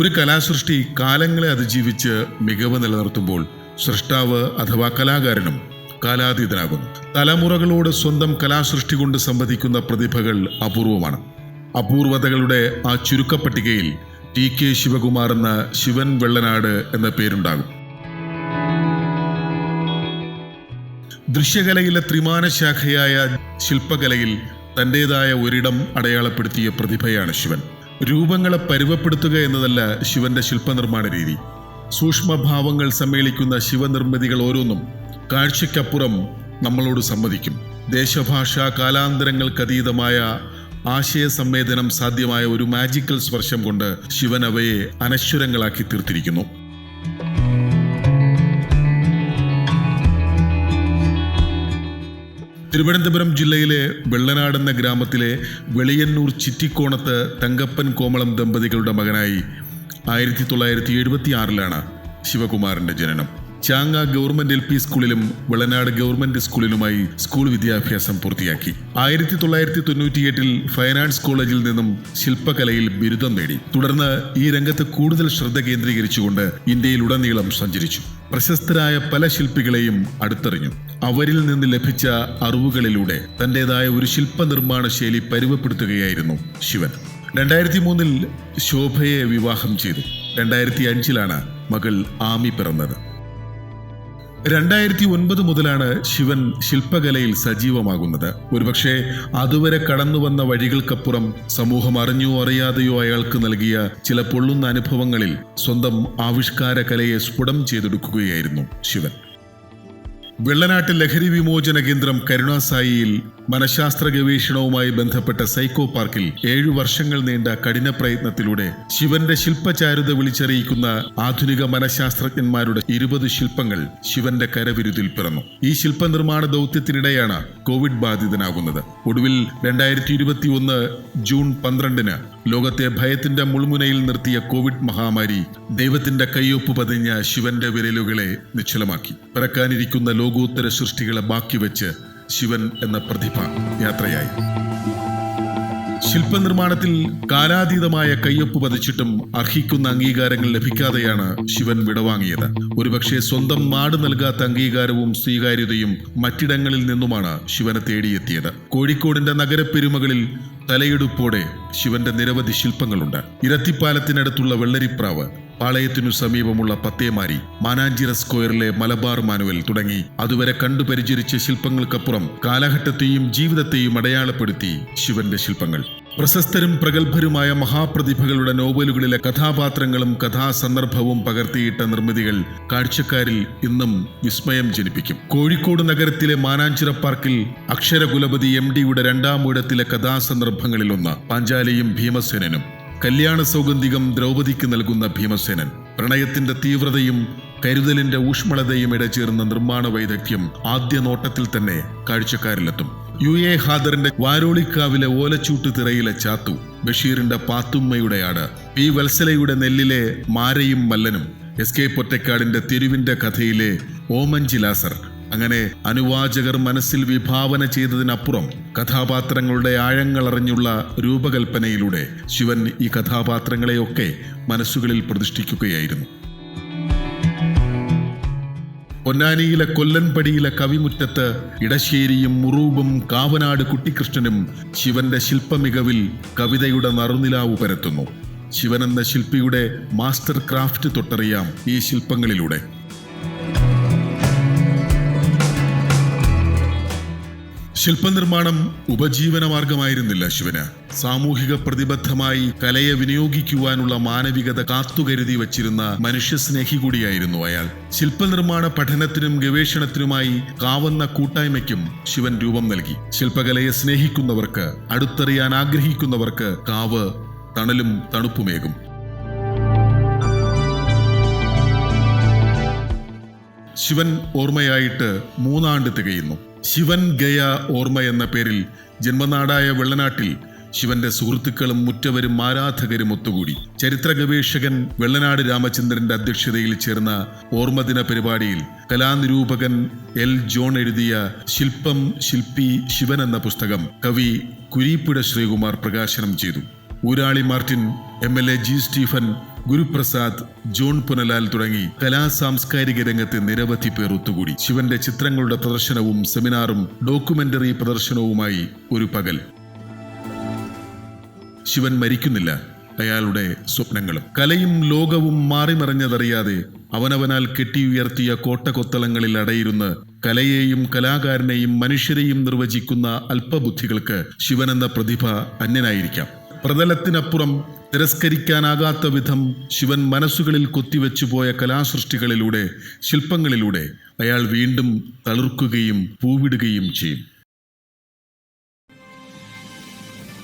ഒരു കലാസൃഷ്ടി കാലങ്ങളെ അതിജീവിച്ച് മികവ് നിലനിർത്തുമ്പോൾ സൃഷ്ടാവ് അഥവാ കലാകാരനും കാലാതീതനാകുന്നു. തലമുറകളോട് സ്വന്തം കലാസൃഷ്ടി കൊണ്ട് സംവദിക്കുന്ന പ്രതിഭകൾ അപൂർവമാണ്. അപൂർവതകളുടെ ആ ചുരുക്കപ്പട്ടികയിൽ ടി കെ ശിവകുമാർ എന്ന ശിവൻ വെള്ളനാട് എന്ന പേരുണ്ടാകും. ദൃശ്യകലയിലെ ത്രിമാന ശാഖയായ ശില്പകലയിൽ തന്റെതായ ഒരിടം അടയാളപ്പെടുത്തിയ പ്രതിഭയാണ് ശിവൻ. രൂപങ്ങളെ പരുവപ്പെടുത്തുക എന്നതല്ല ശിവന്റെ ശില്പനിർമ്മാണ രീതി. സൂക്ഷ്മഭാവങ്ങൾ സമ്മേളിക്കുന്ന ശിവനിർമ്മിതികൾ ഓരോന്നും കാഴ്ചയ്ക്കപ്പുറം നമ്മളോട് സമ്മതിക്കും ദേശഭാഷ കാലാന്തരങ്ങൾക്കതീതമായ ആശയ സംവേദനം സാധ്യമായ ഒരു മാജിക്കൽ സ്പർശം കൊണ്ട് ശിവൻ അവയെ അനശ്വരങ്ങളാക്കി തീർത്തിരിക്കുന്നു. തിരുവനന്തപുരം ജില്ലയിലെ വെള്ളനാട് എന്ന ഗ്രാമത്തിലെ വെളിയന്നൂർ ചിറ്റിക്കോണത്ത് തങ്കപ്പൻ കോമളം ദമ്പതികളുടെ മകനായി ആയിരത്തി തൊള്ളായിരത്തി എഴുപത്തി ആറിലാണ് ശിവകുമാറിന്റെ ജനനം. ചാങ്ങ ഗവൺമെന്റ് എൽ പി സ്കൂളിലും വിളനാട് ഗവൺമെന്റ് സ്കൂളിലുമായി സ്കൂൾ വിദ്യാഭ്യാസം പൂർത്തിയാക്കി. ആയിരത്തി തൊള്ളായിരത്തി തൊണ്ണൂറ്റിയെട്ടിൽ ഫൈൻ ആർട്സ് കോളേജിൽ നിന്നും ശില്പകലയിൽ ബിരുദം നേടി. തുടർന്ന് ഈ രംഗത്ത് കൂടുതൽ ശ്രദ്ധ കേന്ദ്രീകരിച്ചുകൊണ്ട് ഇന്ത്യയിലുടനീളം സഞ്ചരിച്ചു. പ്രശസ്തരായ പല ശില്പികളെയും അടുത്തറിഞ്ഞു. അവരിൽ നിന്ന് ലഭിച്ച അറിവുകളിലൂടെ തന്റേതായ ഒരു ശില്പനിർമ്മാണ ശൈലി പരുവപ്പെടുത്തുകയായിരുന്നു ശിവൻ. രണ്ടായിരത്തി മൂന്നിൽ ശോഭയെ വിവാഹം ചെയ്തു. രണ്ടായിരത്തി അഞ്ചിലാണ് മകൾ ആമി പിറന്നത്. രണ്ടായിരത്തി ഒൻപത് മുതലാണ് ശിവൻ ശില്പകലയിൽ സജീവമാകുന്നത്. ഒരുപക്ഷെ അതുവരെ കടന്നു വന്ന വഴികൾക്കപ്പുറം സമൂഹം അറിഞ്ഞോ അറിയാതെയോ അയാൾക്ക് നൽകിയ ചില പൊള്ളുന്ന അനുഭവങ്ങളിൽ സ്വന്തം ആവിഷ്കാര കലയെ സ്ഫുടം ചെയ്തെടുക്കുകയായിരുന്നു ശിവൻ. വെള്ളനാട്ടിൽ ലഹരി വിമോചന കേന്ദ്രം കരുണാസായിയിൽ മനഃശാസ്ത്ര ഗവേഷണവുമായി ബന്ധപ്പെട്ട സൈക്കോ പാർക്കിൽ ഏഴു വർഷങ്ങൾ നീണ്ട കഠിന പ്രയത്നത്തിലൂടെ ശിവന്റെ ശില്പചാരുത വിളിച്ചറിയിക്കുന്ന ആധുനിക മനഃശാസ്ത്രജ്ഞന്മാരുടെ ഇരുപത് ശില്പങ്ങൾ ശിവന്റെ കരവിരുതിൽ പിറന്നു. ഈ ശില്പനിർമ്മാണ ദൗത്യത്തിനിടെയാണ് കോവിഡ് ബാധിതനാകുന്നത്. ഒടുവിൽ രണ്ടായിരത്തി ഇരുപത്തി ഒന്ന് ജൂൺ പന്ത്രണ്ടിന് ലോകത്തെ ഭയത്തിന്റെ മുൾമുനയിൽ നിർത്തിയ കോവിഡ് മഹാമാരി ദൈവത്തിന്റെ കയ്യൊപ്പ് പതിഞ്ഞ ശിവന്റെ വിരലുകളെ നിശ്ചലമാക്കി. പിറക്കാനിരിക്കുന്ന ലോകോത്തര സൃഷ്ടികളെ ബാക്കി വെച്ച് ശിവൻ എന്ന പ്രതിഭ യാത്രയായി. ശില്പനിർമ്മാണത്തിൽ കാലാതീതമായ കയ്യൊപ്പ് പതിച്ചിട്ടും അർഹിക്കുന്ന അംഗീകാരങ്ങൾ ലഭിക്കാതെയാണ് ശിവൻ വിടവാങ്ങിയത്. ഒരുപക്ഷെ സ്വന്തം നാട് നൽകാത്ത അംഗീകാരവും സ്വീകാര്യതയും മറ്റിടങ്ങളിൽ നിന്നുമാണ് ശിവനെ തേടിയെത്തിയത്. കോഴിക്കോടിന്റെ നഗരപ്പെരുമകളിൽ തലയെടുപ്പോടെ ശിവന്റെ നിരവധി ശില്പങ്ങളുണ്ട്. ഇരത്തിപ്പാലത്തിനടുത്തുള്ള വെള്ളരിപ്രാവ് പാളയത്തിനു സമീപമുള്ള പത്തേമാരി മാനാഞ്ചിറ സ്ക്വയറിലെ മലബാർ മാനുവൽ തുടങ്ങി. അതുവരെ കണ്ടു പരിചരിച്ച ശില്പങ്ങൾക്കപ്പുറം കാലഘട്ടത്തെയും ജീവിതത്തെയും അടയാളപ്പെടുത്തി ശിവന്റെ ശില്പങ്ങൾ. പ്രശസ്തരും പ്രഗത്ഭരുമായ മഹാപ്രതിഭകളുടെ നോവലുകളിലെ കഥാപാത്രങ്ങളും കഥാസന്ദർഭവും പകർത്തിയിട്ട നിർമ്മിതികൾ കാഴ്ചക്കാരിൽ ഇന്നും വിസ്മയം ജനിപ്പിക്കും. കോഴിക്കോട് നഗരത്തിലെ മാനാഞ്ചിറ പാർക്കിൽ അക്ഷരകുലപതി എം ഡിയുടെ രണ്ടാം ഊഴത്തിലെ കഥാസന്ദർഭങ്ങളിലൊന്ന് പാഞ്ചാലിയും ഭീമസേനനും. കല്യാണ സൗഗന്ധികം ദ്രൗപദിക്ക് നൽകുന്ന ഭീമസേനൻ. പ്രണയത്തിന്റെ തീവ്രതയും കരുതലിന്റെ ഊഷ്മളതയും ഇടചേർന്ന നിർമ്മാണ വൈദഗ്ധ്യം ആദ്യ നോട്ടത്തിൽ തന്നെ കാഴ്ചക്കാരിലെത്തും. യു എ ഹാദറിന്റെ വാരോളിക്കാവിലെ ഓലച്ചൂട്ട് തിറയിലെ ചാത്തു ബഷീറിന്റെ പാത്തുമ്മയുടെ ആട് പി വത്സലയുടെ നെല്ലിലെ മാരയും മല്ലനും എസ് കെ പൊറ്റക്കാടിന്റെ തെരുവിന്റെ കഥയിലെ ഓമഞ്ചിലാസർ അങ്ങനെ അനുവാചകർ മനസ്സിൽ വിഭാവന ചെയ്തതിനപ്പുറം കഥാപാത്രങ്ങളുടെ ആഴങ്ങൾ അറിഞ്ഞുള്ള രൂപകൽപ്പനയിലൂടെ ശിവൻ ഈ കഥാപാത്രങ്ങളെയൊക്കെ മനസ്സുകളിൽ പ്രതിഷ്ഠിക്കുകയായിരുന്നു. പൊന്നാനിയിലെ കൊല്ലൻപടിയിലെ കവിമുറ്റത്ത് ഇടശ്ശേരിയും മുറൂബും കാവനാട് കുട്ടിക്കൃഷ്ണനും ശിവന്റെ ശില്പമികവിൽ കവിതയുടെ നറുനിലാവ് പരത്തുന്നു. ശിവനെന്ന ശില്പിയുടെ മാസ്റ്റർ ക്രാഫ്റ്റ് തൊട്ടറിയാം ഈ ശില്പങ്ങളിലൂടെ. ശില്പനിർമ്മാണം ഉപജീവന മാർഗമായിരുന്നില്ല ശിവന്. സാമൂഹിക പ്രതിബദ്ധമായി കലയെ വിനിയോഗിക്കുവാനുള്ള മാനവികത കാത്തുകരുതി വച്ചിരുന്ന മനുഷ്യസ്നേഹി കൂടിയായിരുന്നു അയാൾ. ശില്പനിർമ്മാണ പഠനത്തിനും ഗവേഷണത്തിനുമായി കാവുന്ന കൂട്ടായ്മയ്ക്കും ശിവൻ രൂപം നൽകി. ശില്പകലയെ സ്നേഹിക്കുന്നവർക്ക് അടുത്തറിയാൻ ആഗ്രഹിക്കുന്നവർക്ക് കാവ് തണലും തണുപ്പുമേകും. ശിവൻ ഓർമ്മയായിട്ട് മൂന്നാണ്ട് തികയുന്നു. ശിവൻ ഗയ ഓർമ്മ എന്ന പേരിൽ ജന്മനാടായ വെള്ളനാട്ടിൽ ശിവന്റെ സുഹൃത്തുക്കളും മുറ്റവരും ആരാധകരും ഒത്തുകൂടി. ചരിത്ര ഗവേഷകൻ വെള്ളനാട് രാമചന്ദ്രന്റെ അധ്യക്ഷതയിൽ ചേർന്ന ഓർമ്മദിന പരിപാടിയിൽ കലാനിരൂപകൻ എൽ ജോൺ എഴുതിയ ശില്പം ശില്പി ശിവൻ എന്ന പുസ്തകം കവി കുരീപ്പുഴ ശ്രീകുമാർ പ്രകാശനം ചെയ്തു. Oorali Martin M L A G Stephen Guruprasad John Punalal തുടങ്ങി കലാ സാംസ്കാരിക രംഗത്തെ നിരവധി പേർ ഒത്തുകൂടി. ശിവന്റെ ചിത്രങ്ങളുടെ പ്രദർശനവും സെമിനാറും ഡോക്യുമെന്ററി പ്രദർശനവുമായി ഒരു പകൽ. ശിവൻ മരിക്കുന്നില്ല അയാളുടെ സ്വപ്നങ്ങളും. കലയും ലോകവും മാറിമറിഞ്ഞതറിയാതെ അവനവനാൽ കെട്ടിയുയർത്തിയ കോട്ടകൊത്തളങ്ങളിൽ അടയിരുന്ന് കലയെയും കലാകാരനെയും മനുഷ്യരെയും നിർവചിക്കുന്ന അല്പബുദ്ധികൾക്ക് ശിവനെന്ന പ്രതിഭ അന്യനായിരിക്കാം. പ്രതലത്തിനപ്പുറം തിരസ്കരിക്കാനാകാത്ത വിധം ശിവൻ മനസ്സുകളിൽ കൊത്തിവെച്ചു പോയ കലാസൃഷ്ടികളിലൂടെ ശില്പങ്ങളിലൂടെ അയാൾ വീണ്ടും തളിർക്കുകയും പൂവിടുകയും ചെയ്യും.